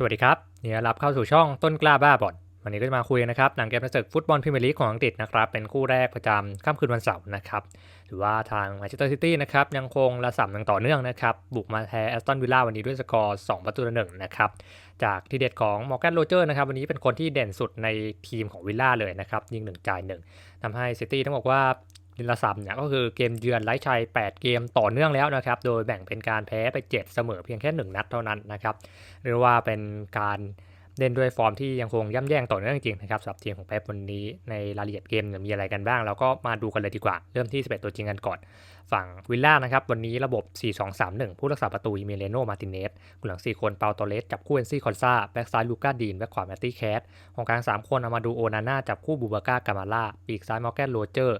สวัสดีครับนี่รับเข้าสู่ช่องต้นกล้าบ้าบอลวันนี้ก็จะมาคุยนะครับหนังเกมประศึกฟุตบอลพรีเมียร์ลีกของอังกฤษนะครับเป็นคู่แรกประจำค่ำคืนวันเสาร์นะครับหรือว่าทางแมนเชสเตอร์ซิตี้นะครับยังคงระสำอย่างต่อเนื่องนะครับบุกมาแพ้แอสตันวิลล่าวันนี้ด้วยสกอร์ 2 ประตูต่อหนึ่งนะครับจากที่เด็ดของมอร์แกนโรเจอร์นะครับวันนี้เป็นคนที่เด่นสุดในทีมของวิลล่าเลยนะครับยิงหนึ่งจ่ายหนึ่งทำให้ซิตี้ต้องบอกว่า นลาซัมเนี่ยก็คือเกมเยือนไร้ชัย 8 เกมต่อเนื่องแล้วนะครับ โดยแบ่งเป็นการแพ้ไป 7 เสมอเพียงแค่ 1 นัดเท่านั้นนะครับเรียกว่าเป็นการเล่นด้วยฟอร์มที่ยังคงย่ำแย่งต่อเนื่องจริงนะครับสำหรับทีมของเป๊ปวันนี้ในรายละเอียดเกมมีอะไรกันบ้างเราก็มาดูกันเลยดีกว่า เริ่มที่ 11 ตัวจริงกันก่อน ฝั่งวิลล่านะครับ วันนี้ระบบ 4-2-3-1 ผู้รักษาประตูอิเมเลโนมาติเนสกุหลัง 4 คนเปาโตเลสจับคู่เอนซี่คอนซาแบ็กซ้ายลูก้าดีน แบ็กขวาแมตตี้แคทของกลาง 3 คนเอามาดูโอนาน่าจับคู่บูบาก้ากามาล่าปีกซ้ายมอร์แกนโรเจอร์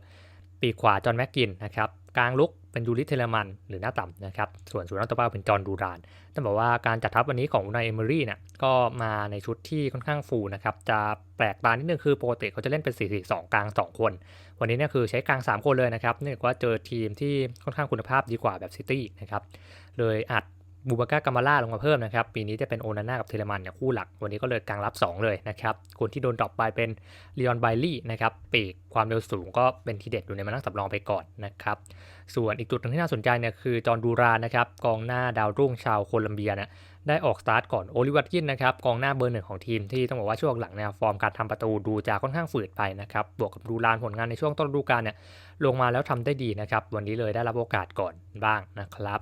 ปีขวาจอห์นแม็กกินนะครับกลางลุกเป็นยูริเทเลมันหรือหน้าต่ำนะครับส่วนส่วนนักตบเป้าเป็นจอห์นดูรานต้องบอกว่าการจัดทัพวันนี้ของอุนายเอเมอรี่เนี่ยก็มาในชุดที่ค่อนข้างฟูนะครับจะแปลกตานิดนึงคือปกติเขาจะเล่นเป็น 4-4-2 กลาง 2 คน วันนี้เนี่ยคือใช้กลาง 3 คนเลยนะครับเนื่องจากว่าเจอทีมที่ค่อนข้างคุณภาพดีกว่าแบบซิตี้นะครับเลยอัด บูบาก้ากามาล่าลงมาเพิ่มนะครับ ปีนี้จะเป็นโอนาน่ากับเทเลมันเนี่ยคู่หลัก วันนี้ก็เลยกลางรับ 2 เลยนะครับ คนที่โดนดรอปไปเป็นลีออนไบลี่นะครับ ปีกความเร็วสูงก็เป็นทีเด็ดอยู่ในมานั่งสำรองไปก่อนนะครับ ส่วนอีกจุดหนึ่งที่น่าสนใจเนี่ยคือจอห์ดูรานนะครับ กองหน้าดาวรุ่งชาวโคลัมเบียเนี่ยได้ออกสตาร์ทก่อนโอลิวัตกินนะครับกองหน้าเบอร์หนึ่งของทีมที่ต้องบอกว่าช่วงหลังเนี่ยฟอร์มการทำประตูดูจะค่อนข้างฝืดไปนะครับบวกกับดูรานผลงานในช่วงต้นฤดูกาลเนี่ยลงมาแล้วทำได้ดีนะครับวันนี้เลยได้รับโอกาสก่อนบ้างนะครับ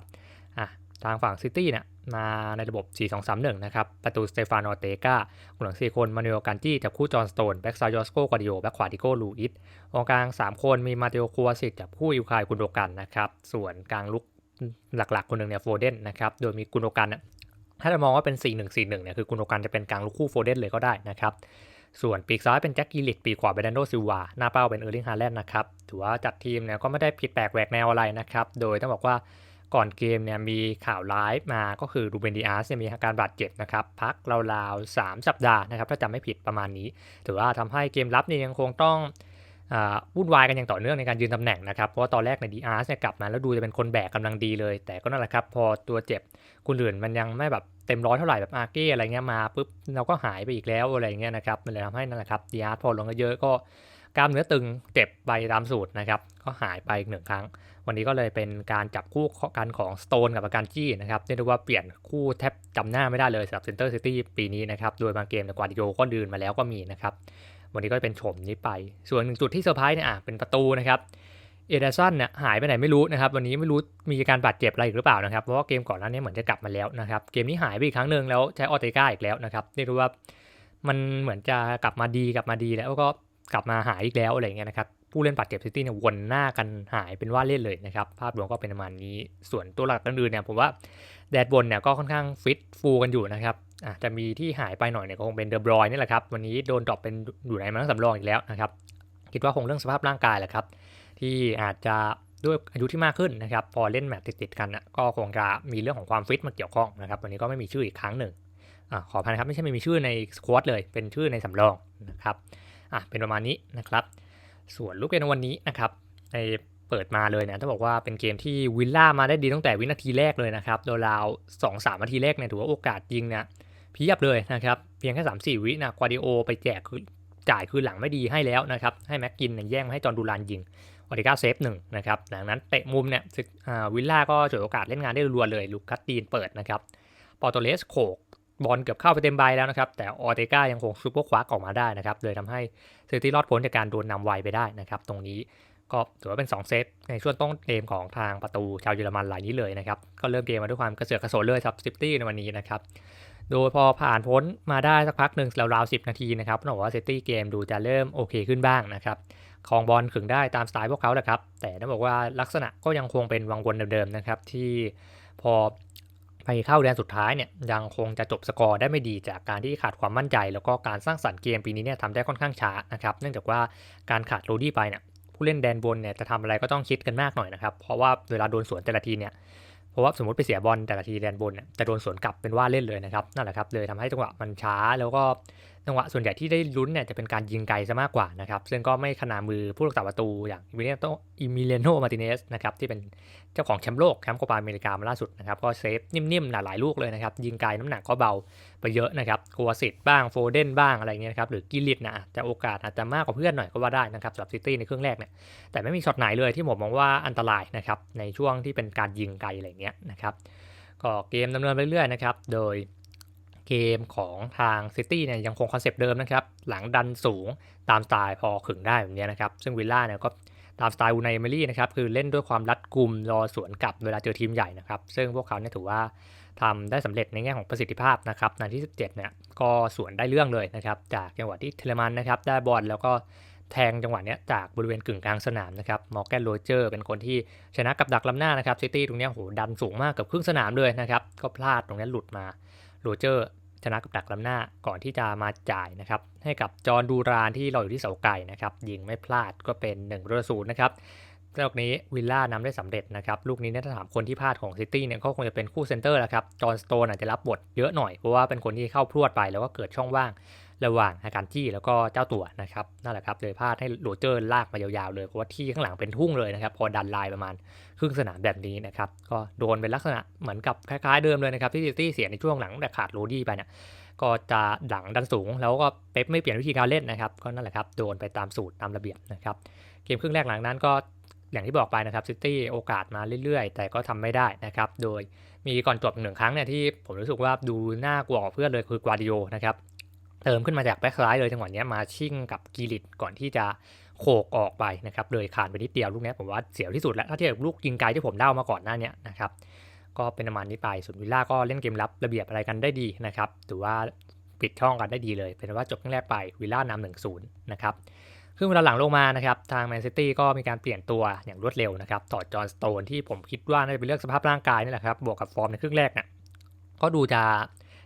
อะ ทางฝั่งซิตี้เนี่ยมาในระบบ 4-2-3-1 นะครับ ประตูสเตฟานอเตกาหลัง4คนมาเนโอการจี้จับคู่จอห์นสโตน แบ็กซ้ายยอสโกกวาดิโอ แบ็กขวาดิโกลูอิสกองกลาง 3 คนมีมาเตโอคัวสิกจับคู่อิวคายกุนโดกันนะครับ ส่วนกลางลุกหลักๆ คนหนึ่งเนี่ยโฟเดนนะครับ โดยมีกุนโดกัน ถ้าจะมองว่าเป็น 4-1-4-1 เนี่ยคือกุนโดกันจะเป็นกลางลุกคู่โฟเดนเลยก็ได้นะครับ ส่วนปีกซ้ายเป็นแจ็คกิลิตปีกขวาเป็นดันโดซิวา หน้าเป้าเป็นเออร์ลิงฮาแลนด์นะครับ ถือว่าจัดทีมเนี่ยก็ไม่ได้ผิดแปลกแหวกแนวอะไรนะครับ โดยต้องบอกว่า ก่อนเกมเนี่ยมีข่าวร้ายมาก็คือรูเบนดิอาสเนี่ยมีอาการบาดเจ็บนะครับ พักราวๆ 3 สัปดาห์นะครับ ถ้าจำไม่ผิดประมาณนี้ ถือว่าทำให้เกมรับเนี่ยยังคงต้องวุ่นวายกันอย่างต่อเนื่องในการยืนตำแหน่งนะครับ เพราะว่าตอนแรกในดีอาร์สเนี่ยกลับมาแล้วดูจะเป็นคนแบกกำลังดีเลย แต่ก็นั่นแหละครับ พอตัวเจ็บคุณอื่นมันยังไม่แบบเต็มร้อยเท่าไหร่แบบอาร์เก้อะไรเงี้ยมาปุ๊บเราก็หายไปอีกแล้วอะไรเงี้ยนะครับมันเลยทำให้นั่นแหละครับดีอาร์สพอลงเยอะก็ กล้ามเนื้อตึงเจ็บไปตามสูตรนะครับ ก็หายไปอีกหนึ่งครั้ง วันนี้ก็เลยเป็นการจับคู่กันของสโตนกับอาการจี้นะครับเรียกได้ว่าเปลี่ยนคู่แทบจำหน้าไม่ได้เลยสำหรับเซนเตอร์ซิตี้ปีนี้นะครับ โดยบางเกมในกวาดิโยก็ดืนมาแล้วก็มีนะครับ วันนี้ก็เป็นโฉมนี้ไป ส่วนหนึ่งจุดที่เซอร์ไพรส์เนี่ยเป็นประตูนะครับเอเดสันเนี่ยหายไปไหนไม่รู้นะครับ วันนี้ไม่รู้มีการบาดเจ็บอะไรหรือเปล่านะครับ เพราะว่าเกมก่อนหน้านี้เหมือนจะกลับมาแล้วนะครับ เกมนี้หายไปอีกครั้งหนึ่งแล้วใช้ออเตก้าอีกแล้วนะครับเรียกว่ามันเหมือนจะกลับมาดีกลับมาดีแล้วก็ กลับมาหายอีกแล้วอะไรเงี้ยนะครับผู้เล่นบาดเจ็บซิตี้เนี่ยวนหน้ากันหายเป็นว่าเล่นเลยนะครับ ภาพรวมก็เป็นประมาณนี้ส่วนตัวหลักอื่นเนี่ยผมว่าแดดบนเนี่ยก็ค่อนข้างฟิตฟูกันอยู่นะครับอาจจะมีที่หายไปหน่อยเนี่ยก็คงเป็นเดอบรอยนี่แหละครับ วันนี้โดนดรอปเป็นอยู่ในมังสำรองอีกแล้วนะครับ คิดว่าคงเรื่องสภาพร่างกายแหละครับ ที่อาจจะด้วยอายุที่มากขึ้นนะครับ พอเล่นแมตช์ติดๆกันก็คงจะมีเรื่องของความฟิตมาเกี่ยวข้องนะครับ วันนี้ก็ไม่มีชื่ออีกครั้งหนึ่งอขออภัยนะครับไม่ใช่ไม่มีชื่อในสควอตเลย เป็นชื่อในสำรองนะครับ อะเป็นประมาณนี้นะครับ ส่วนลูกเกมวันนี้นะครับในเปิดมาเลยเนี่ยต้องบอกว่าเป็นเกมที่วิลล่ามาได้ดีตั้งแต่วินาทีแรกเลยนะครับโดยราวสองสามนาทีแรกเนี่ยถือว่าโอกาสยิงเนี่ยเพียบเลยนะครับเพียงแค่สามสี่วินะควาดิโอไปแจกคือจ่ายคือหลังไม่ดีให้แล้วนะครับให้แม็กกินแย่งให้จอร์ดูรานยิงวอติก้าเซฟหนึ่งนะครับหลังนั้นเตะมุมเนี่ยวิลล่าก็ฉวยโอกาสเล่นงานได้รัวเลยลูคัสตีนเปิดนะครับปอร์โตเลสโขก บอลเกือบเข้าไปเต็มใบแล้วนะครับ แต่ออเตกายังคงซูเปอร์ควักออกมาได้นะครับเลยทำให้เซตี้รอดพ้นจากการโดนนำไวไปได้นะครับ ตรงนี้ก็ถือว่าเป็น 2 เซตในช่วงต้นเกมของทางประตูชาวเยอรมันรายนี้เลยนะครับ ก็เริ่มเกมมาด้วยความกระเสือกกระสนเลยครับซิตี้ในวันนี้นะครับ โดยพอผ่านพ้นมาได้สักพักหนึ่งราวๆสินาทีนะครับต้องบอกว่าเซตี้เกมดูจะเริ่มโอเคขึ้นบ้างนะครับคลองบอลขึงได้ตามสไตล์พวกเขาแหละครับ แต่ต้องบอกว่าลักษณะก็ยังคงเป็นวังวนเดิมๆนะครับที่พอ ไปเข้าแดนสุดท้ายเนี่ยยังคงจะจบสกอร์ได้ไม่ดีจากการที่ขาดความมั่นใจ แล้วก็การสร้างสรรค์เกมปีนี้เนี่ยทำได้ค่อนข้างช้านะครับเนื่องจากว่าการขาดโรดี้ไปเนี่ยผู้เล่นแดนบนเนี่ยจะทำอะไรก็ต้องคิดกันมากหน่อยนะครับ เพราะว่าเวลาโดนสวนแต่ละทีเนี่ยเพราะว่าสมมติไปเสียบอลแต่ละทีแดนบนเนี่ยจะโดนสวนกลับเป็นว่าเล่นเลยนะครับนั่นแหละครับเลยทำให้จังหวะมันช้าแล้วก็ จังหวะส่วนใหญ่ที่ได้ลุ้นเนี่ยจะเป็นการยิงไกลซะมากกว่านะครับ ซึ่งก็ไม่ขนามือผู้รักษาประตูอย่างอิมิเลโตอิมิเลโนมาติเนสนะครับที่เป็นเจ้าของแชมป์โลกแชมป์โคปาอเมริกามาล่าสุดนะครับก็เซฟนิ่มๆหลายๆลูกเลยนะครับ ยิงไกลน้ำหนักก็เบาไปเยอะนะครับกัวสิตบ้างโฟเดนบ้างอะไรเงี้ยนะครับหรือกิลิตนะจะโอกาสอาจจะมากกว่าเพื่อนหน่อยก็ว่าได้นะครับสำหรับซิตี้ในครึ่งแรกเนี่ยแต่ไม่มีช็อตไหนเลยที่ผมมองว่าอันตรายนะครับในช่วงที่เป็นการยิงไกลอะไรเงี้ยนะครับก็เกมดำเนินไปเรื่อยนะครับโดย เกมของทางซิตี้เนี่ยยังคงคอนเซปต์เดิมนะครับ หลังดันสูงตามสไตล์พอขึงได้แบบนี้นะครับ ซึ่งวิลล่าเนี่ยก็ตามสไตล์อูนายเอมิลี่นะครับคือเล่นด้วยความรัดกุมรอสวนกลับเวลาเจอทีมใหญ่นะครับ ซึ่งพวกเขาเนี่ยถือว่าทำได้สำเร็จในแง่ของประสิทธิภาพนะครับนาที17เนี่ยก็สวนได้เรื่องเลยนะครับจากจังหวะที่เทเลมันนะครับได้บอลแล้วก็แทงจังหวะนี้จากบริเวณกึ่งกลางสนามนะครับมอร์แกนโรเจอร์เป็นคนที่ชนะกับดักล้ำหน้านะครับซิตี้ตรงนี้โหดันสูงมากกับครึ่งสนามเลยนะครับก็พลาดตรงนี้หลุดมาโรเจอร์ ชนะกับดักล้ำหน้าก่อนที่จะมาจ่ายนะครับให้กับจอร์นดูรานที่เราอยู่ที่เสาไก่นะครับยิงไม่พลาดก็เป็น1ประตูนะครับลูกนี้วิลล่านำได้สำเร็จนะครับลูกนี้เนี่ยถ้าถามคนที่พลาดของซิตี้เนี่ยก็คงจะเป็นคู่เซนเตอร์แหละครับจอร์นสโตนอาจจะรับบทเยอะหน่อยเพราะว่าเป็นคนที่เข้าพรวดไปแล้วก็เกิดช่องว่าง ระหว่างอาการจี้แล้วก็เจ้าตัวนะครับนั่นแหละครับเลยพลาดให้โรเจอร์ลากมายาวๆเลยเพราะว่าที่ข้างหลังเป็นทุ่งเลยนะครับ พอดันไลน์ประมาณครึ่งสนามแบบนี้นะครับก็โดนเป็นลักษณะเหมือนกับคล้ายๆเดิมเลยนะครับที่ซิตี้เสียในช่วงหลังแต่ขาดโรดี้ไปเนี่ยก็จะดังดันสูง แล้วก็เป๊ปไม่เปลี่ยนวิธีการเล่นนะครับก็นั่นแหละครับโดนไปตามสูตรตามระเบียบนะครับเกมครึ่งแรกหลังนั้นก็อย่างที่บอกไปนะครับซิตี้โอกาสมาเรื่อยๆ แต่ก็ทำไม่ได้นะครับ โดยมีก่อนจบหนึ่งครั้งเนี่ยที่ผมรู้สึกว่าดูน่ากลัวกว่าเพื่อนเลยคือกวาดิโอนะครับ เติมขึ้นมาจากแบ็คซ้ายเลยจังหวะนี้มาชิ่งกับกีริตก่อนที่จะโขกออกไปนะครับเลยขาดไปนิดเดียวลูกนี้ผมว่าเสียวที่สุดแล้วถ้าเทียบลูกยิงไกลที่ผมเล่ามาก่อนหน้านี้นะครับก็เป็นประมาณนี้ไปส่วนวิลล่าก็เล่นเกมรับระเบียบอะไรกันได้ดีนะครับถือว่าปิดช่องกันได้ดีเลย เป็นว่าจบครึ่งแรกไปวิลล่านำหนึ่งศูนย์นะครับครึ่งเวลาหลังลงมานะครับทางแมนซิตี้ก็มีการเปลี่ยนตัวอย่างรวดเร็วนะครับต่อจอห์นสโตนที่ผมคิดว่าน่าจะเป็นเรื่องสภาพร่างกายนี่แหละครับบวกกับฟอร์มในครึ่งแรกเนี่ยก็ดูจะ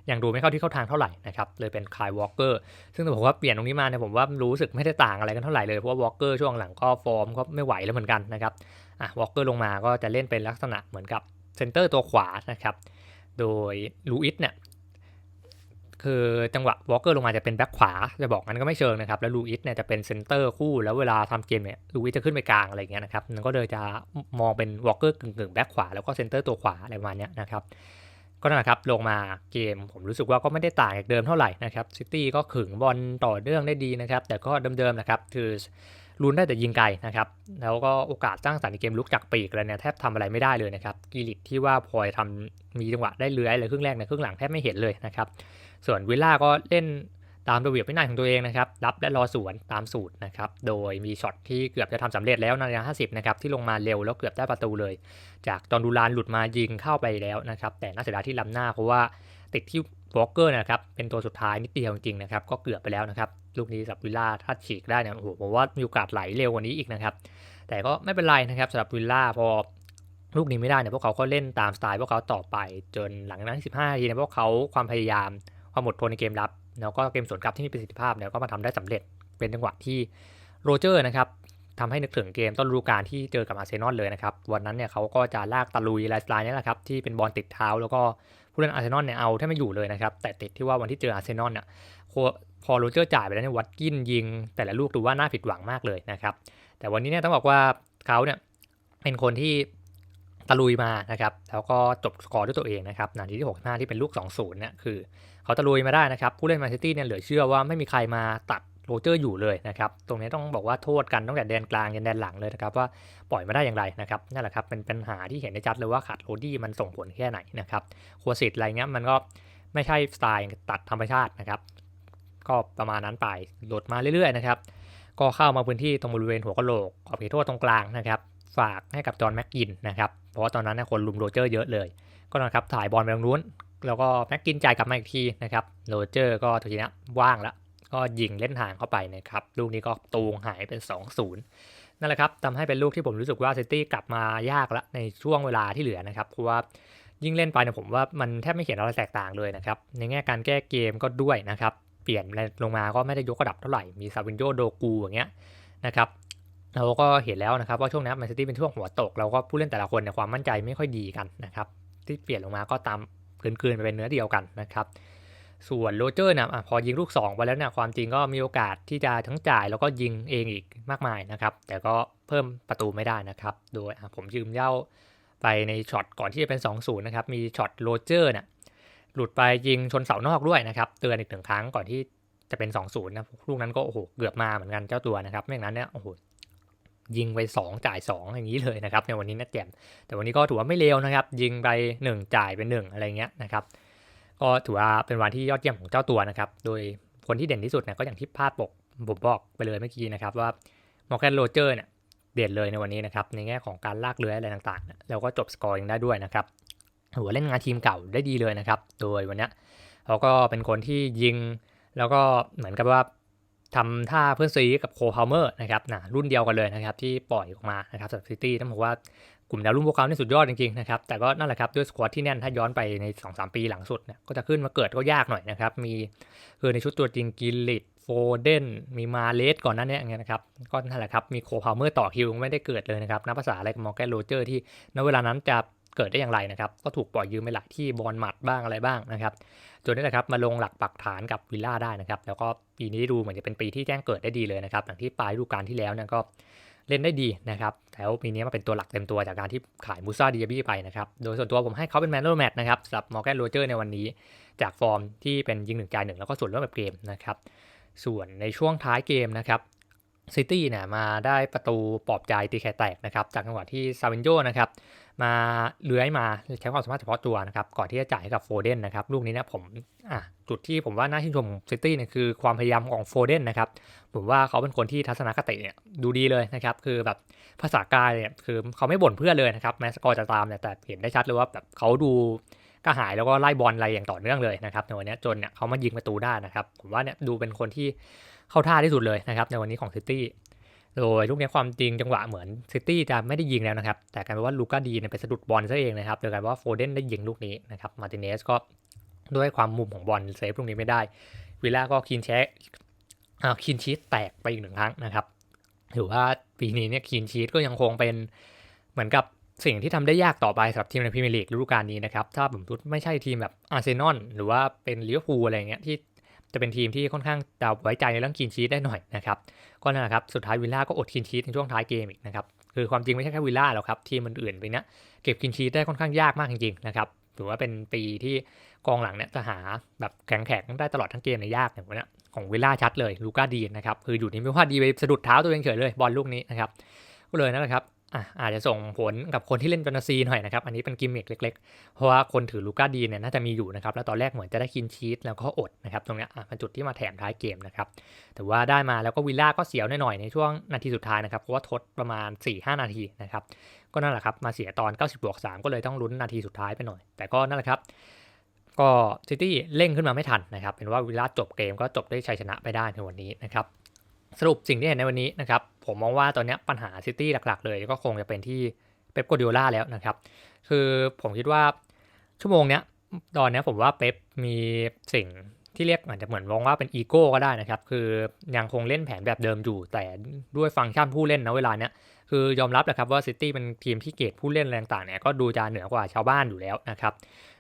ยังดูไม่เข้าที่เข้าทางเท่าไหร่นะครับเลยเป็นคายวอล์กเกอร์ซึ่งผมว่าเปลี่ยนตรงนี้มาเนี่ยผมว่ารู้สึกไม่ได้ต่างอะไรกันเท่าไหร่เลยเพราะว่าวอล์กเกอร์ช่วงหลังก็ฟอร์มก็ไม่ไหวแล้วเหมือนกันนะครับอะวอล์กเกอร์ลงมาก็จะเล่นเป็นลักษณะเหมือนกับเซนเตอร์ตัวขวานะครับโดยลูอิสเนี่ยคือจังหวะวอลเกอร์ลงมาจะเป็นแบ็คขวา จะบอกงั้นก็ไม่เชิงนะครับ แล้วลูอิสเนี่ยจะเป็นเซนเตอร์คู่แล้วเวลาทำเกมเนี่ยลูอิสจะขึ้นไปกลางอะไรเงี้ยนะครับมันก็เลยจะมองเป็นวอลเกอร์กึ่งๆแบ็คขวาแล้วก็เซนเตอร์ตัวขวาอะไรประมาณนี้นะครับ ก็นะครับลงมาเกมผมรู้สึกว่าก็ไม่ได้ต่างจากเดิมเท่าไหร่นะครับซิตี้ก็ขึงบอลต่อเนื่องได้ดีนะครับ แต่ก็เดิมๆนะครับคือลุ้นได้แต่ยิงไกลนะครับ แล้วก็โอกาสสร้างสรรค์ในเกมลุกจากปีกแล้วเนี่ยแทบทำอะไรไม่ได้เลยนะครับกิลิตที่ว่าพลอยทำมีจังหวะได้เลื้อยเลยครึ่งแรกในครึ่งหลังแทบไม่เห็นเลยนะครับ ส่วนวิลล่าก็เล่น ตามระเบียบวินัยของตัวเองนะครับ รับและรอสวนตามสูตรนะครับ โดยมีช็อตที่เกือบจะทำสำเร็จแล้วในระยะ50 นะครับ ที่ลงมาเร็วแล้วเกือบได้ประตูเลย จากจอร์ดูรานหลุดมายิงเข้าไปแล้วนะครับ แต่น่าเสียดายที่ล้ำหน้าเพราะว่าติดที่วอลเกอร์นะครับ เป็นตัวสุดท้ายนิดเดียวจริงๆนะครับ ก็เกือบไปแล้วนะครับ ลูกนี้สับวิลล่าถ้าฉีกได้เนี่ยโอ้โหผมว่ามีโอกาสไหลเร็วกว่านี้อีกนะครับ แต่ก็ไม่เป็นไรนะครับสำหรับวิลล่าพอลูกนี้ไม่ได้เนี่ยพวกเขาก็เล่นตามสไตล์พวกเขาต่อไป จนหลังจากนั้น15นาทีเนี่ยพวกเขาความพยายามความอดทนในเกมรับ แล้วก็เกมสวนกลับที่มีประสิทธิภาพเนี่ยก็มาทำได้สำเร็จเป็นจังหวะที่โรเจอร์นะครับทำให้นึกถึงเกมต้นฤดูกาลที่เจอกับอาร์เซนอลเลยนะครับ วันนั้นเนี่ยเขาก็จะลากตะลุยไลสไตล์นี่แหละครับที่เป็นบอลติดเท้า แล้วก็ผู้เล่นอาร์เซนอลเนี่ยเอาแทบไม่อยู่เลยนะครับ แต่ติดที่ว่าวันที่เจออาร์เซนอลเนี่ยพอโรเจอร์จ่ายไปแล้วเนี่ยวัดกินยิง แต่ละลูกดูว่าน่าผิดหวังมากเลยนะครับ แต่วันนี้เนี่ยต้องบอกว่าเขาเนี่ยเป็นคนที่ตะลุยมานะครับ แล้วก็จบสกอร์ด้วยตัวเองนะครับนาทีที่ 6 5 ที่เป็นลูก 2-0เนี่ยคือ เขาตะลุยมาได้นะครับ ผู้เล่นแมนซิตี้เนี่ยเหลือเชื่อว่าไม่มีใครมาตัดโรเจอร์อยู่เลยนะครับ ตรงนี้ต้องบอกว่าโทษกันตั้งแต่แดนกลางยันแดนหลังเลยนะครับว่าปล่อยมาได้อย่างไรนะครับนั่นแหละครับเป็นปัญหาที่เห็นได้ชัดเลยว่าขาดโรดี้มันส่งผลแค่ไหนนะครับครัวสิทธิ์อะไรเงี้ยมันก็ไม่ใช่สไตล์ตัดธรรมชาตินะครับ ก็ประมาณนั้นไปโหลดมาเรื่อยๆนะครับก็เข้ามาพื้นที่ตรงบริเวณหัวกะโหลกขอบเขตโทษตรงกลางนะครับฝากให้กับจอห์นแม็กกินนะครับเพราะว่าตอนนั้นคนลุมโรเจอร์เยอะเลย ก็นะครับถ่ายบอลไปตรงนู้น แล้วก็แม็กกินจ่ายกลับมาอีกทีนะครับโรเจอร์ก็ทีนี้ว่างแล้วก็ยิงเล่นห่างเข้าไปนะครับลูกนี้ก็ตูงหายเป็น 2-0นั่นแหละครับทำให้เป็นลูกที่ผมรู้สึกว่าซิตี้กลับมายากละในช่วงเวลาที่เหลือนะครับ เพราะว่ายิ่งเล่นไปเนี่ยผมว่ามันแทบไม่เห็นอะไรแตกต่างเลยนะครับ ในแง่การแก้เกมก็ด้วยนะครับ เปลี่ยนลงมาก็ไม่ได้ยกระดับเท่าไหร่ มีซาวินโยโดกูอย่างเงี้ยนะครับ เราก็เห็นแล้วนะครับว่าช่วงนี้แมนซิตี้เป็นช่วงหัวตก เราก็ผู้เล่นแต่ละคนเนี่ยความมั่นใจไม่ค่อยดีกันนะครับ ที่เปลี่ยนลงมาก็ตาม เกินๆไปเป็นเนื้อเดียวกันนะครับ ส่วนโรเจอร์นะอะพอยิงลูก 2 ไปแล้วเนี่ยความจริงก็มีโอกาสที่จะทั้งจ่ายแล้วก็ยิงเองอีกมากมายนะครับ แต่ก็เพิ่มประตูไม่ได้นะครับ โดยผมยืมเย่าไปในช็อตก่อนที่จะเป็น 2-0นะครับ มีช็อตโรเจอร์นี่ยหลุดไปยิงชนเสานอกด้วยนะครับ เตือนอีกหนึ่งครั้งก่อนที่จะเป็น 2-0นะลูกนั้นก็โอ้โหเกือบมาเหมือนกันเจ้าตัวนะครับไม่อย่างนั้นเนี่ยโอ้โห ยิงไป 2 จ่าย 2 อย่างนี้เลยนะครับในวันนี้นะแจ่มแต่วันนี้ก็ถือว่าไม่เลวนะครับ ยิงไป 1 จ่ายเป็น1อะไรเงี้ยนะครับก็ถือว่าเป็นวันที่ยอดเยี่ยมของเจ้าตัวนะครับ โดยคนที่เด่นที่สุดเนี่ยก็อย่างที่พาดปกผมบอกไปเลยเมื่อกี้นะครับว่ามอร์แกนโรเจอร์เนี่ยเด่นเลยในวันนี้นะครับในแง่ของการลากเลื้อยอะไรต่างๆ แล้วก็จบสกอร์ยังได้ด้วยนะครับถือว่าเล่นงานทีมเก่าได้ดีเลยนะครับ โดยวันนี้เขาก็เป็นคนที่ยิงแล้วก็เหมือนกับว่า ทำท่าเพื่อนซีกับโคพาวเมอร์นะครับนะรุ่นเดียวกันเลยนะครับที่ปล่อยออกมานะครับสำหรับซิตี้ต้องบอกว่ากลุ่มดาวรุ่งพวกเขาเนี่ยสุดยอดจริงๆนะครับแต่ก็นั่นแหละครับด้วยสควอตที่แน่นถ้าย้อนไปใน 2-3 ปีหลังสุดเนี่ยก็จะขึ้นมาเกิดก็ยากหน่อยนะครับมีคือในชุดตัวจริงกิลิตโฟเดนมีมาเลสก่อนหนั้นเนี่ยอย่างเงี้ยนะครับก็นั่นแหละครับมีโคพาวเมอร์ต่อคิวไม่ได้เกิดเลยนะครับนับภาษาอะไรกับมอร์แกนโรเจอร์ที่ณเวลานั้นจะ เกิดได้อย่างไรนะครับ ก็ถูกปล่อยยืมไปหลายที่บอลหมัดบ้างอะไรบ้างนะครับจนนี่แหละครับมาลงหลักปักฐานกับวิลล่าได้นะครับ แล้วก็ปีนี้ดูเหมือนจะเป็นปีที่แจ้งเกิดได้ดีเลยนะครับอย่างที่ปลายฤดูกาลที่แล้วเนี่ยก็เล่นได้ดีนะครับแล้วปีนี้มาเป็นตัวหลักเต็มตัวจากการที่ขายมูซาดิอาบี้ไปนะครับ โดยส่วนตัวผมให้เขาเป็นแมนนอร์แมตนะครับสำหรับมอร์แกนโรเจอร์ในวันนี้ จากฟอร์มที่เป็นยิงหนึ่งจ่ายหนึ่งแล้วก็ส่วนร่วมแบบเกมนะครับ ส่วนในช่วงท้ายเกมนะครับ ซิตี้เนี่ยมาได้ประตูปลอบใจตีแขกแตกนะครับจากจังหวะที่ซาวินโยนะครับมาเลื้อยมาใช้ความสามารถเฉพาะตัวนะครับก่อนที่จะจ่ายให้กับโฟเดนนะครับลูกนี้นี่ยผมอะจุดที่ผมว่าน่าชื่นชมซิตี้เนี่ยคือความพยายามของโฟเดนนะครับผมว่าเขาเป็นคนที่ทัศนคติเนี่ยดูดีเลยนะครับคือแบบภาษากายเนี่ยคือเขาไม่บ่นเพื่อนเลยนะครับแม้สกอร์จะตามเนี่ยแต่เห็นได้ชัดเลยว่าแบบเขาดูกระหายแล้วก็ไล่บอลอะไรอย่างต่อเนื่องเลยนะครับในวันนี้จนเนี่ยเขามายิงประตูได้นะครับผมว่าเนี่ยดูเป็นคนที่ เข้าท่าที่สุดเลยนะครับในวันนี้ของซิตี้โดยลูกนี้ความจริงจังหวะเหมือนซิตี้จะไม่ได้ยิงแล้วนะครับ แต่กลายเป็นว่าลูก้าดีนไปสะดุดบอลซะเองนะครับโดยการว่าโฟเดนได้ยิงลูกนี้นะครับมาติเนสก็ด้วยความมุมของบอลเซฟลูกนี้ไม่ได้วิลล่าก็คีนแชอ่าคีนชีตแตกไปอีกหนึ่งครั้งนะครับถือว่าปีนี้เนี่ยคีนชีตก็ยังคงเป็นเหมือนกับสิ่งที่ทำได้ยากต่อไปสำหรับทีมในพรีเมียร์ลีกฤดูกาลนี้นะครับ ถ้าผมพูดไม่ใช่ทีมแบบอาร์เซนอลหรือว่าเป็นลิเวอร์พูลอะไรเงี้ยที่ จะเป็นทีมที่ค่อนข้างจะไว้ใจในเรื่องคีนชีตได้หน่อยนะครับก็นั่นแหละครับสุดท้ายวิลล่าก็อดคีนชีตในช่วงท้ายเกมอีกนะครับคือความจริงไม่ใช่แค่วิลล่าหรอกครับทีมอื่นๆไปเนี้ยเก็บคีนชีตได้ค่อนข้างยากมากจริงๆนะครับถือว่าเป็นปีที่กองหลังเนี่ยจะหาแบบแข็งๆได้ตลอดทั้งเกมในยากอย่างนี้ของวิลล่าชัดเลยลูก้าดีนะครับคืออยู่นี่ไม่ว่าดีไปสะดุดเท้าตัวเองเฉยเลยบอลลูกนี้นะครับก็เลยนั่นแหละครับ อาจจะส่งผลกับคนที่เล่นจนาซีหน่อยนะครับ อันนี้เป็นกิมมิคเล็กๆ เพราะว่าคนถือลูก้าดีเนี่ยน่าจะมีอยู่นะครับ แล้วตอนแรกเหมือนจะได้คินชีตแล้วก็อดนะครับ ตรงนี้เป็นจุดที่มาแถมท้ายเกมนะครับ แต่ว่าได้มาแล้วก็วิลล่าก็เสียวหน่อยในช่วงนาทีสุดท้ายนะครับ เพราะว่าทดประมาณ 4-5 นาทีนะครับ ก็นั่นแหละครับ มาเสียตอน 90บวก3ก็เลยต้องลุ้นนาทีสุดท้ายไปหน่อย แต่ก็นั่นแหละครับ ก็ซิตี้เร่งขึ้นมาไม่ทันนะครับ เป็นว่าวิลล่าจบเกมก็จบได้ชัยชนะไปได้ในวันนี้นะครับ สรุปสิ่งที่เห็นในวันนี้นะครับผมมองว่าตอนนี้ปัญหาซิตี้หลักๆ เลยก็คงจะเป็นที่เป๊ปโกดิโอล่าแล้วนะครับ คือผมคิดว่าชั่วโมงเนี้ยตอนนี้ผมว่าเป๊ปมีสิ่งที่เรียกอาจจะเหมือนมองว่าเป็นอีโก้ก็ได้นะครับ คือยังคงเล่นแผนแบบเดิมอยู่ แต่ด้วยฟังก์ชันผู้เล่นนะเวลาเนี้ยคือยอมรับแหละครับว่าซิตี้เป็นทีมที่เกรดผู้เล่นแรงต่างเนี่ยก็ดูจะเหนือกว่าชาวบ้านอยู่แล้วนะครับ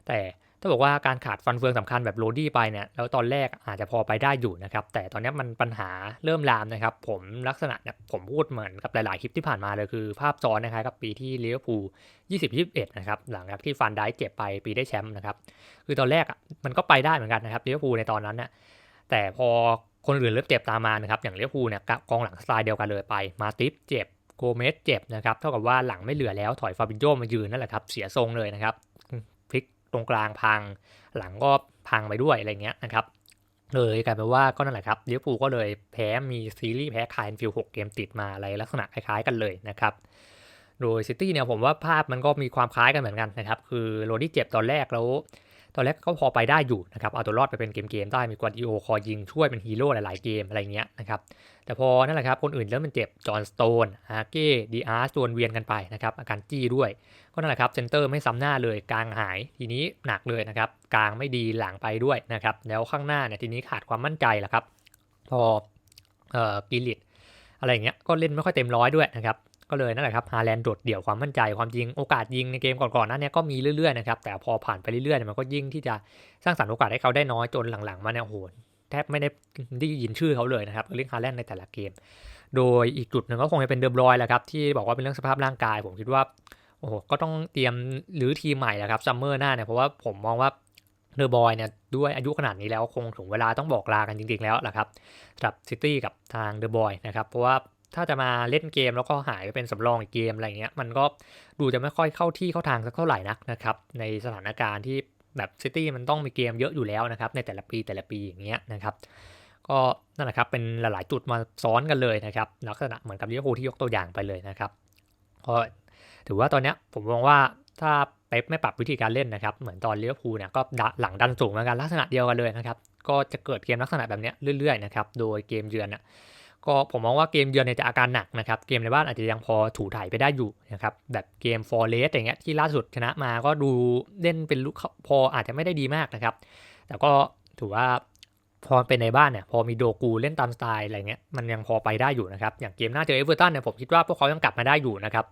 แต่ ถ้าบอกว่าการขาดฟันเฟืองสำคัญแบบโรดี้ไปเนี่ยแล้วตอนแรกอาจจะพอไปได้อยู่นะครับ แต่ตอนนี้มันปัญหาเริ่มลามนะครับ ผมลักษณะเนี่ยผมพูดเหมือนกับหลาย ๆ คลิปที่ผ่านมาเลยคือภาพซ้อนนะครับกับปีที่ลิเวอร์พูล20-21 นะครับ หลังจากที่ฟันได้เจ็บไปปีได้แชมป์นะครับ คือตอนแรกอะมันก็ไปได้เหมือนกันนะครับลิเวอร์พูลในตอนนั้นเนี่ยแต่พอคนอื่นเริ่มเจ็บตามมานะครับอย่างลิเวอร์พูลเนี่ยกองหลังสไตล์เดียวกันเลยไปมาติฟเจ็บโกเมสเจ็บนะครับเท่ากับว่าหลังไม่เหลือแล้วถอยฟาบินโยมายืนนั่นแหละครับเสียทรงเลยนะครับ ตรงกลางพัง หลังก็พังไปด้วยอะไรเงี้ยนะครับเลยกลายเป็นว่าก็นั่นแหละครับลิเวอร์พูลก็เลยแพ้มีซีรีส์แพ้คายฟิลหกเกมติดมาอะไรลักษณะคล้ายๆกันเลยนะครับโดยซิตี้เนี่ยผมว่าภาพมันก็มีความคล้ายกันเหมือนกันนะครับ คือโรดี้เจ็บตอนแรกแล้ว ตอนแรกก็พอไปได้อยู่นะครับเอาตัวรอดไปเป็นเกมๆได้มีกวาดิโอคอยยิงช่วยเป็นฮีโร่หลายๆเกมอะไรเงี้ยนะครับแต่พอนั่นแหละครับคนอื่นเริ่มเป็นเจ็บจอห์นสโตนฮาเก้ดีอาร์สวนเวียนกันไปนะครับอาการจี้ด้วย ก็นั่นแหละครับเซนเตอร์ไม่ซ้ำหน้าเลยกลางหายทีนี้หนักเลยนะครับกลางไม่ดีหลังไปด้วยนะครับแล้วข้างหน้าเนี่ยทีนี้ขาดความมั่นใจแหละครับพอเอ่อกิลิตอะไรเงี้ยก็เล่นไม่ค่อยเต็มร้อยด้วยนะครับ ก็เลยนั่นแหละครับฮาแลนด์โดดเดี่ยวความมั่นใจความจริงโอกาสยิงในเกมก่อนๆนั้นเนี่ยก็มีเรื่อยๆนะครับแต่พอผ่านไปเรื่อยๆเนี่ยมันก็ยิ่งที่จะสร้างสรรค์โอกาสให้เขาได้น้อยจนหลังๆมาเนี่ยโอ้โหแทบไม่ได้ได้ยินชื่อเขาเลยนะครับเรื่องฮาแลนด์ในแต่ละเกม โดยอีกจุดหนึ่งก็คงจะเป็นเดอบรอยแหละครับที่บอกว่าเป็นเรื่องสภาพร่างกาย ผมคิดว่าโอ้โหก็ต้องเตรียมหรือทีมใหม่แหละครับซัมเมอร์หน้าเนี่ยเพราะว่าผมมองว่าเดอบอยเนี่ยด้วยอายุขนาดนี้แล้วคงถึงเวลาต้องบอกลากันจริงๆแล้วแหละครับสำหรับซิตี้กับทางเดอบอยนะครับเพราะว่า ถ้าจะมาเล่นเกมแล้วก็หายไปเป็นสำรองอีกเกมอะไรเงี้ย มันก็ดูจะไม่ค่อยเข้าที่เข้าทางสักเท่าไหร่นักนะครับ ในสถานการณ์ที่แบบซิตี้มันต้องมีเกมเยอะอยู่แล้วนะครับ ในแต่ละปีแต่ละปีอย่างเงี้ยนะครับ ก็นั่นแหละครับเป็นหลายๆจุดมาซ้อนกันเลยนะครับลักษณะเหมือนกับลิเวอร์พูลที่ยกตัวอย่างไปเลยนะครับก็ถือว่าตอนเนี้ยผมมองว่าถ้าเป๊ปไม่ปรับวิธีการเล่นนะครับ เหมือนตอนลิเวอร์พูลเนี่ยก็หลังดันสูงเหมือนกันลักษณะเดียวกันเลยนะครับ ก็จะเกิดเกมลักษณะแบบนี้เรื่อยๆนะครับ โดยเกมเยือนน่ะ ก็ผมมองว่าเกมเยือนเนี่ยจะอาการหนักนะครับ เกมในบ้านอาจจะยังพอถูถ่ายไปได้อยู่นะครับ แบบเกมฟอร์เรสอย่างเงี้ยที่ล่าสุดชนะมาก็ดูเล่นเป็นลูกพออาจจะไม่ได้ดีมากนะครับ แต่ก็ถือว่าพอเป็นในบ้านเนี่ยพอมีโดกูเล่นตามสไตล์อะไรเงี้ยมันยังพอไปได้อยู่นะครับ อย่างเกมหน้าเจอเอเวอร์ตันเนี่ยผมคิดว่าพวกเขายังกลับมาได้อยู่นะครับ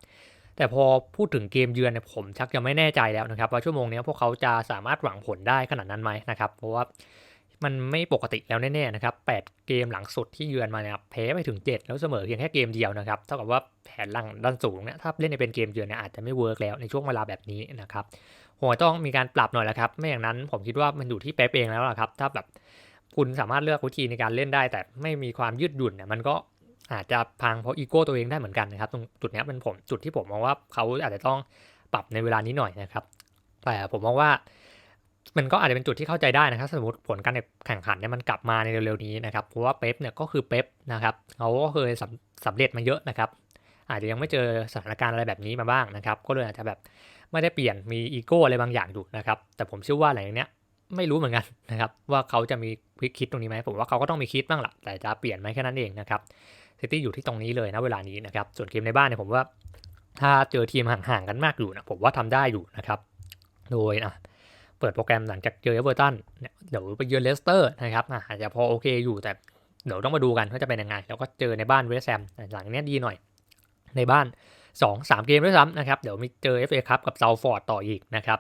แต่พอพูดถึงเกมเยือนเนี่ยผมชักจะไม่แน่ใจแล้วนะครับว่าชั่วโมงนี้พวกเขาจะสามารถหวังผลได้ขนาดนั้นไหมนะครับ เพราะว่า มันไม่ปกติแล้วแน่ๆนะครับ8เกมหลังสุดที่เยือนมาเนี่ยแพ้ไปถึง 7 แล้วเสมอเพียงแค่เกมเดียวนะครับ เท่ากับว่าแผนหลังด้านสูงเนี่ยถ้าเล่นในเป็นเกมเยือนเนี่ยอาจจะไม่เวิร์กแล้วในช่วงเวลาแบบนี้นะครับคงต้องมีการปรับหน่อยแล้วครับ ไม่อย่างนั้นผมคิดว่ามันอยู่ที่เป๊ปเองแล้วล่ะครับ ถ้าแบบคุณสามารถเลือกวิธีในการเล่นได้ แต่ไม่มีความยืดหยุ่นเนี่ยมันก็อาจจะพังเพราะอีโก้ตัวเองได้เหมือนกันนะครับตรงจุดนี้เป็นผมจุดที่ผมมองว่าเขาอาจจะต้องปรับในเวลานี้หน่อยนะครับ แต่ผมมองว่า มันก็อาจจะเป็นจุดที่เข้าใจได้นะครับ สมมติผลการแข่งขันเนี่ยมันกลับมาในเร็วๆนี้นะครับ เพราะว่าเป๊ปเนี่ยก็คือเป๊ปนะครับเขาก็เคยสำสำเร็จมาเยอะนะครับ อาจจะยังไม่เจอสถานการณ์อะไรแบบนี้มาบ้างนะครับ ก็เลยอาจจะแบบไม่ได้เปลี่ยนมีอีโก้อะไรบางอย่างอยู่นะครับ แต่ผมเชื่อว่าอะไรเนี้ยไม่รู้เหมือนกันนะครับว่าเขาจะมีควิกคิดตรงนี้ไหมผมว่าเขาก็ต้องมีคิดบ้างแหละแต่จะเปลี่ยนไหมแค่นั้นเองนะครับซิตี้อยู่ที่ตรงนี้เลยนะเวลานี้นะครับ ส่วนเกมในบ้านเนี่ยผมว่าถ้าเจอทีมห่างๆกันมากอยู่นะผมว่าทำได้อยู่นะครับ โดยนะ เปิดโปรแกรมหลังจากเจอเอเวอร์ตันเนี่ยเดี๋ยวไปเยือนเลสเตอร์นะครับอาจจะพอโอเคอยู่แต่เดี๋ยวต้องมาดูกันว่าจะเป็นยังไง แล้วก็เจอในบ้านเวสแซมหลังเนี้ยดีหน่อย ในบ้าน 2 3 เกมด้วยซ้ำนะครับ เดี๋ยวมีเจอ FA ครับกับเซาฟอร์ดต่ออีกนะครับ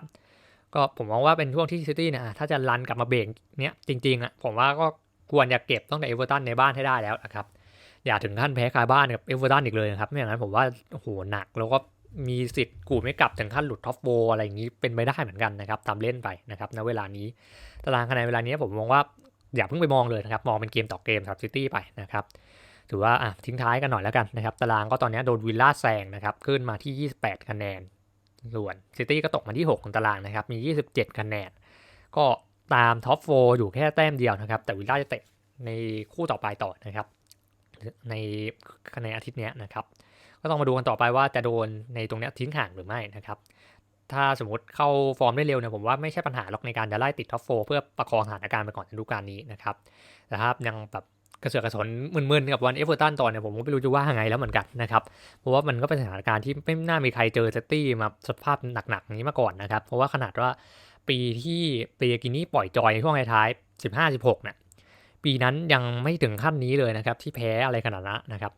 ก็ผมมองว่าเป็นช่วงที่ซิตี้เนี่ยถ้าจะรันกลับมาเบรกเนี้ยจริงๆอะผมว่าก็ควรจะเก็บตั้งแต่เอเวอร์ตันในบ้านให้ได้แล้วนะครับอย่าถึงขั้นแพ้คาบ้านกับเอเวอร์ตันอีกเลยนะครับไม่อย่างนั้นผมว่าโอ้โหหนักแล้วก็ มีสิทธิ์กูไม่กลับถึงขั้นหลุดท็อปโฟอะไรอย่างนี้เป็นไปได้เหมือนกันนะครับตามเล่นไปนะครับณเวลานี้ตารางคะแนนเวลานี้ผมมองว่าอย่าเพิ่งไปมองเลยนะครับมองเป็นเกมต่อเกมสำหรับซิตี้ไปนะครับถือว่าอะทิ้งท้ายกันหน่อยแล้วกันนะครับตารางก็ตอนนี้โดนวิลล่าแซงนะครับขึ้นมาที่ 28 คะแนนส่วนซิตี้ก็ตกมาที่ 6 ของตารางนะครับมี 27 คะแนน ก็ตามท็อปโฟอยู่แค่แต้มเดียวนะครับแต่วิลล่าจะเตะในคู่ต่อไปต่อนะครับในในอาทิตย์นี้นะครับ ก็ต้องมาดูกันต่อไปว่าจะโดนในตรงนี้ทิ้งห่างหรือไม่นะครับ ถ้าสมมติเข้าฟอร์มได้เร็วเนี่ยผมว่าไม่ใช่ปัญหาหรอกในการจะไล่ติดท็อปโฟเพื่อประคองสถานการณ์ไปก่อนในฤดูกาลนี้นะครับแต่ถ้ายังแบบกระเสือกกระสนมึนๆกับวันเอเวอร์ตันตอนเนี่ยผมก็ไม่รู้จะว่าไงแล้วเหมือนกันนะครับ เพราะว่ามันก็เป็นสถานการณ์ที่ไม่น่ามีใครเจอเซตตี้มาสภาพหนักๆนี้มาก่อนนะครับ เพราะว่าขนาดว่าปีที่เปกินี่ปล่อยจอยในช่วงท้ายๆ15-16เนี่ยปีนั้นยังไม่ถึงขั้นนี้เลยนะครับ ที่แพ้อะไรขนาดนั้นนะครับ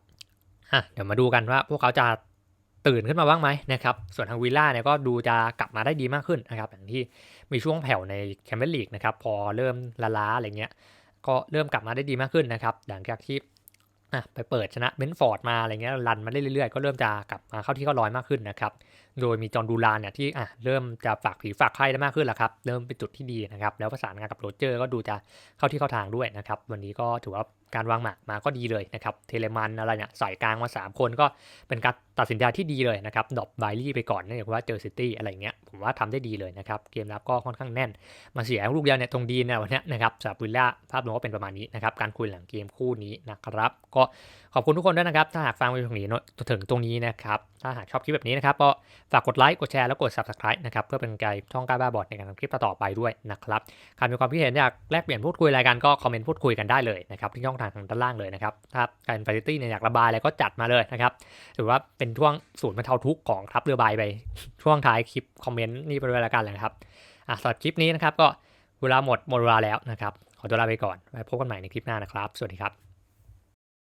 อะเดี๋ยวมาดูกันว่าพวกเขาจะตื่นขึ้นมาบ้างไหมนะครับ ส่วนทางวิลล่าเนี่ยก็ดูจะกลับมาได้ดีมากขึ้นนะครับ อย่างที่มีช่วงแผ่วในแชมเปี้ยนลีกนะครับ พอเริ่มละล้าอะไรเงี้ย ก็เริ่มกลับมาได้ดีมากขึ้นนะครับ หลังจากที่ไปเปิดชนะเบนฟอร์ดมาอะไรเงี้ยรันมาได้เรื่อยๆ ก็เริ่มจะกลับมาเข้าที่เข้าร้อยมากขึ้นนะครับ โดยมีจอห์ดูลานเนี่ยที่อะเริ่มจะฝากผีฝากไข้ได้มากขึ้นแล้วครับ เริ่มเป็นจุดที่ดีนะครับ แล้วประสานงานกับโรเจอร์ก็ดูจะเข้าที่เข้าทางด้วยนะครับ วันนี้ก็ถือว่า การวางหมากมาก็ดีเลยนะครับ เทเลมันอะไรเนี่ยใส่กลางมา 3 คนก็เป็นการตัดสินใจที่ดีเลยนะครับ ดรอปไบลี่ไปก่อนเนื่องจากว่าเจอซิตี้อะไรเงี้ย ผมว่าทำได้ดีเลยนะครับ เกมรับก็ค่อนข้างแน่น มาเสียลูกเดียวเนี่ยตรงดีนี่ยวันนี้นะครับสำหรับวิลล่าภาพรวมก็เป็นประมาณนี้นะครับ การคุยหลังเกมคู่นี้นะครับ ก็ขอบคุณทุกคนด้วยนะครับ ถ้าหากฟังไปถึงนี้ถึงตรงนี้นะครับ ถ้าหากชอบคลิปแบบนี้นะครับก็ฝากกดไลค์ กดแชร์ แล้วกด subscribe นะครับ เพื่อเป็นกำลังช่องกล้าบ้าบอดในการทำคลิปต่อไปด้วยนะครับใครมีความคิดเห็นอยากแลกเปลี่ยนพูดคุยอะไรกันก็คอมเมนต์พูดคุยกันได้เลยนะครับที่ช่องทางทางด้านล่างเลยนะครับถ้าการฟาริตี้เนี่ยอยากระบายอะไรก็จัดมาเลยนะครับถือว่าเป็นช่วงศูนย์บรรเทาทุกข์ของทัพเรือใบไป ช่วงท้ายคลิปคอมเมนต์นี่เป็นเวลากันเลยนะครับอะสำหรับคลิปนี้นะครับก็เวลาหมดหมดเวลาแล้วนะครับขอตัวลาไปก่อนไว้พบกันใหม่ในคลิปหน้านะครับ สวัสดีครับ